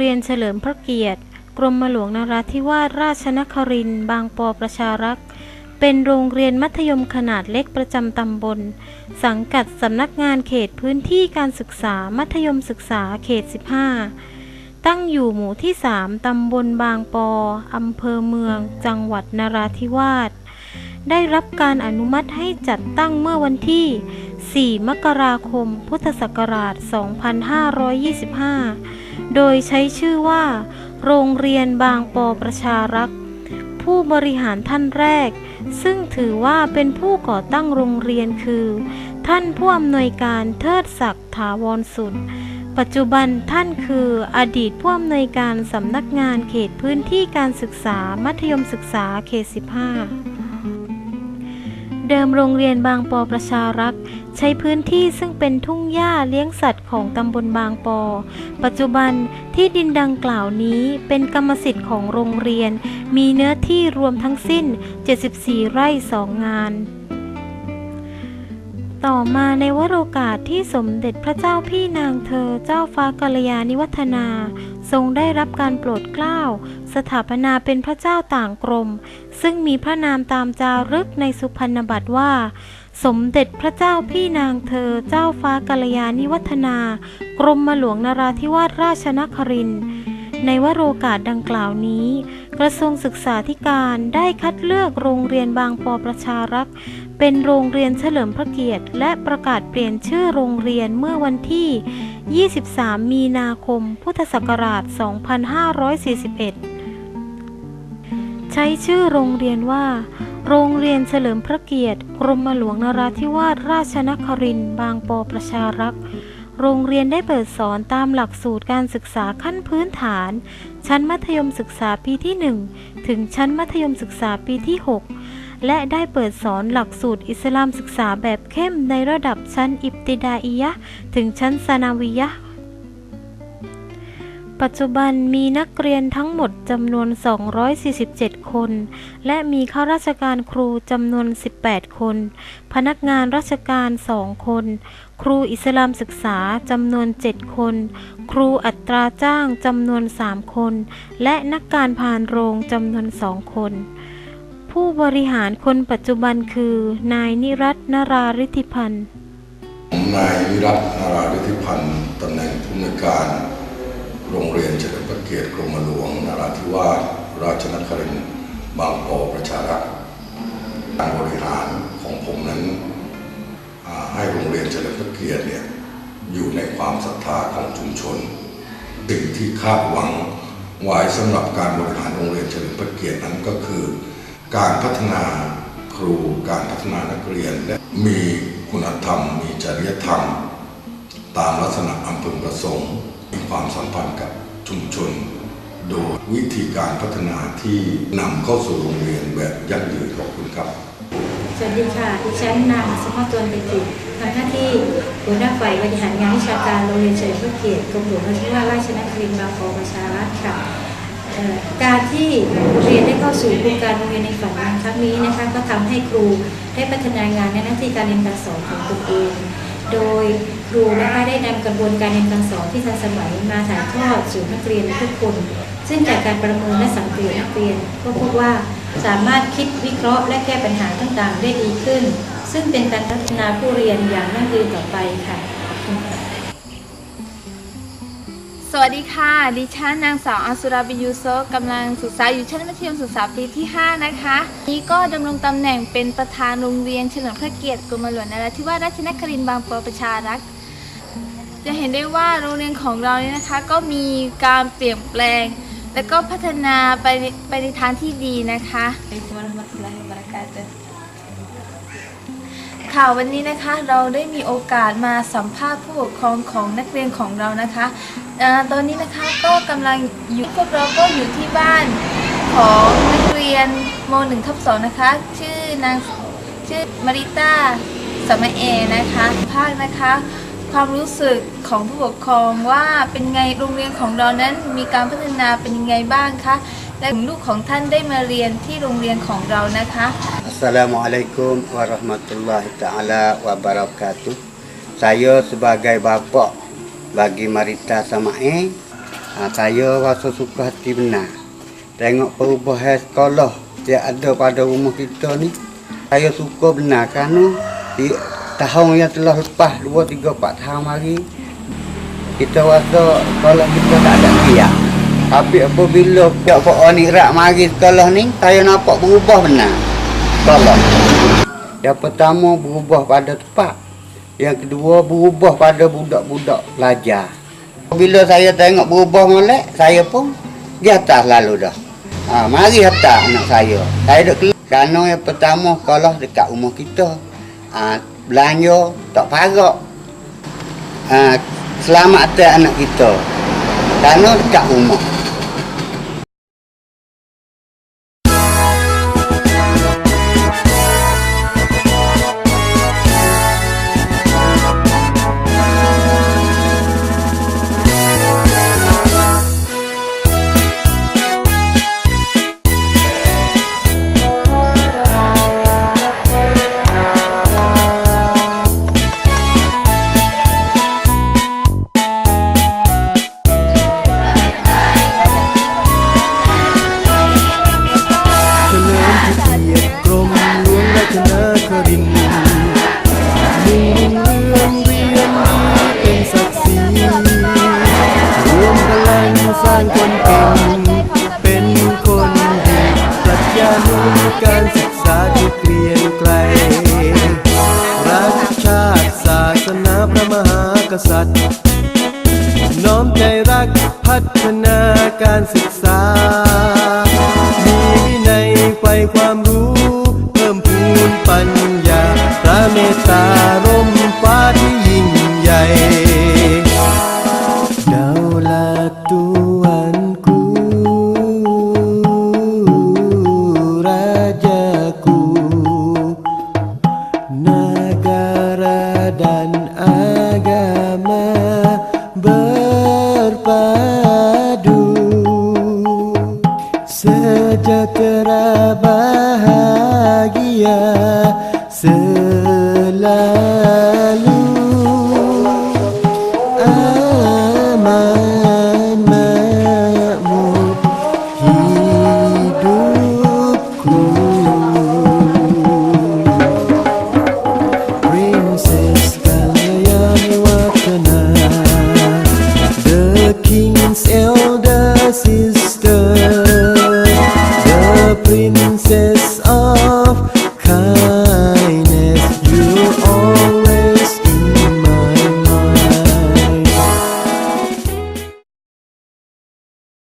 รียนเฉลิมพระเกียรติ กรมหลวงนราธิวาสราชนครินทร์บางปอประชารักษ์เป็นโรงเรียนมัธยมขนาดเล็กประจำตำบล สังกัดสำนักงานเขตพื้นที่การศึกษามัธยมศึกษาเขต 15 ตั้งอยู่หมู่ที่ 3 ตำบลบางปอ อำเภอเมือง จังหวัดนราธิวาส ได้รับการอนุมัติให้จัดตั้งเมื่อวันที่ 4 มกราคม พุทธศักราช 2525 โดยใช้ชื่อว่า โรงเรียนบางปอประชารักษ์ผู้บริหารท่านแรก ซึ่งถือว่าเป็นผู้ก่อตั้งโรงเรียนคือ ท่านผู้อำนวยการเทิดศักดิ์ถาวรสุด ปัจจุบันท่านคืออดีตผู้อำนวยการสำนักงานเขตพื้นที่การศึกษามัธยมศึกษาเขต 15 เดิมโรงเรียนบางปอประชารักษ์ใช้พื้นที่ซึ่งเป็นทุ่งหญ้าเลี้ยงสัตว์ของตำบลบางปอ ปัจจุบันที่ดินดังกล่าวนี้เป็นกรรมสิทธิ์ของโรงเรียน มีเนื้อที่รวมทั้งสิ้น 74 ไร่สองงาน ต่อมาในวโรกาสที่สมเด็จพระเจ้าพี่นางเธอเจ้าฟ้ากัลยาณิวัฒนา ทรงได้รับการโปรดเกล้า สถาปนาเป็นพระเจ้าต่างกรม ซึ่งมีพระนามตามจารึกในสุพรรณบัตรว่า สมเด็จพระเจ้าพี่นางเธอเจ้าฟ้ากัลยาณิวัฒนา กรมหลวงนราธิวาสราชนครินทร์ในวโรกาสดังกล่าวนี้ กระทรวงศึกษาธิการได้คัดเลือกโรงเรียนบางปอประชารักษ์ เป็นโรงเรียนเฉลิมพระเกียรติ และประกาศเปลี่ยนชื่อโรงเรียนเมื่อวันที่ 23 มีนาคม พุทธศักราช 2541 ใช้ชื่อโรงเรียนว่า โรงเรียนเฉลิมพระเกียรติกรมหลวงนราธิวาสราชนครินบางปอประชารักษ์โรงเรียนได้เปิดสอนตามหลักสูตรการศึกษาขั้นพื้นฐาน ชั้นมัธยมศึกษาปีที่ 1 ถึงชั้นมัธยมศึกษาปีที่ 6 และได้เปิดสอนหลักสูตรอิสลามศึกษาแบบเข้มในระดับชั้นอิบติดาอียะถึงชั้นซานาวิยะปัจจุบันมีนักเรียนทั้งหมดจำนวน 247 คน และมีข้าราชการครูจำนวน 18 คน พนักงานราชการ 2 คน ครูอิสลามศึกษาจำนวน 7 คน ครูอัตราจ้างจำนวน 3 คน และนักการพานโรงจำนวน 2 คน ผู้บริหารคนปัจจุบันคือ นายนิรัตน์นราฤทธิพันธ์ผมนายวิรัตนาราฤทธิพันธ์ตำแหน่งผู้อำนวยการ โรงเรียนเฉลิมพระเกียรติกรมหลวงนราธิวาสราชนครินทร์บางปอประชารักษ์การบริหารของผมนั้นให้โรงเรียนเฉลิมพระเกียรติเนี่ยอยู่ในความศรัทธาของชุมชนสิ่งที่คาดหวังไว้สำหรับการบริหารโรงเรียนเฉลิมพระเกียรตินั้นก็คือ การพัฒนาครูการพัฒนานักเรียน และมีคุณธรรม มีจริยธรรม ตามลักษณะอำพึงประสงค์มีความสัมพันธ์กับชุมชน โดยวิธีการพัฒนาที่นำเข้าสู่โรงเรียนแบบยั่งยืนขอบคุณครับสวัสดีค่ะดิฉันนางสมตวนเป็นจิตทำหน้าที่หัวหน้าฝ่ายบริหารงานวิชาการโรงเรียนเฉลิมพระเกียรติกรมหลวงราชวาราชนครินทร์บางปอประชารัฐค่ะ การที่โรงเรียนได้เข้าสู่โครงการโรงเรียนในฝันครั้งนี้นะคะก็ทำให้ครูได้พัฒนางานในหน้าที่การเรียนการสอนของตนเองโดยครูนะคะได้นำกระบวนการเรียนการสอนที่ทันสมัยมาถ่ายทอดสู่นักเรียนทุกคน ซึ่งจากการประเมินและสังเกตนักเรียน ก็พบว่าสามารถคิดวิเคราะห์ และแก้ปัญหาต่างๆ ได้ดีขึ้น ซึ่งเป็นการพัฒนาผู้เรียนอย่างยั่งยืนต่อไปค่ะ วัสดีค่ะ ดิฉันนางสาวอัสุราบิยูโซกำลังศึกษาอยู่ชั้นมัธยมศึกษาปีที่ 5 นะคะ นี้ก็ดำรงตำแหน่งเป็นประธานโรงเรียนเฉลิมพระเกียรติกรมหลวงนราธิวาสราชนครินทร์บางปอประชารักษ์จะเห็นได้ว่าโรงเรียนของเราเนี่ยนะคะ ก็มีการเปลี่ยนแปลง และก็พัฒนาไปในไปในทางที่ดีนะคะ ค่ะวันนี้นะคะเราได้มีโอกาสมาสัมภาษณ์ผู้ปกครองของนักเรียนของเรานะคะเออตอนนี้นะคะก็กำลังอยู่พวกเราก็อยู่ที่บ้านของนักเรียนม .1 ทับ2นะคะ ชื่อนางชื่อมาริต้าสมัยเอนะคะ ภาคนะคะ ความรู้สึกของผู้ปกครองว่าเป็นไงโรงเรียนของเรานั้นมีการพัฒนาเป็นยังไงบ้างคะและลูกของท่านได้มาเรียนที่โรงเรียนของเรานะคะ Assalamualaikum warahmatullahi taala wabarakatuh. Saya sebagai bapa bagi Marita Samae Ha, saya rasa suka hati benar. Tengok perubahan sekolah yang ada pada rumah kita ni. Saya suka benar kerana di tahun yang telah lepas 2 3 4 tahun mari kita rasa sekolah kita tak ada biar. Tapi apabila pihak Pak Wani Rak mari sekolah ni, saya nampak berubah benar. Sekolah. Yang pertama berubah pada tempat. Yang kedua berubah pada budak-budak pelajar. Bila saya tengok berubah molek, saya pun di atas lalu dah. Ha, mari hantar anak saya. Saya duk keluar. Kerana yang pertama sekolah dekat rumah kita. Ha, belanja tak parak. Ha, selamatkan anak kita. Kerana dekat rumah. ห still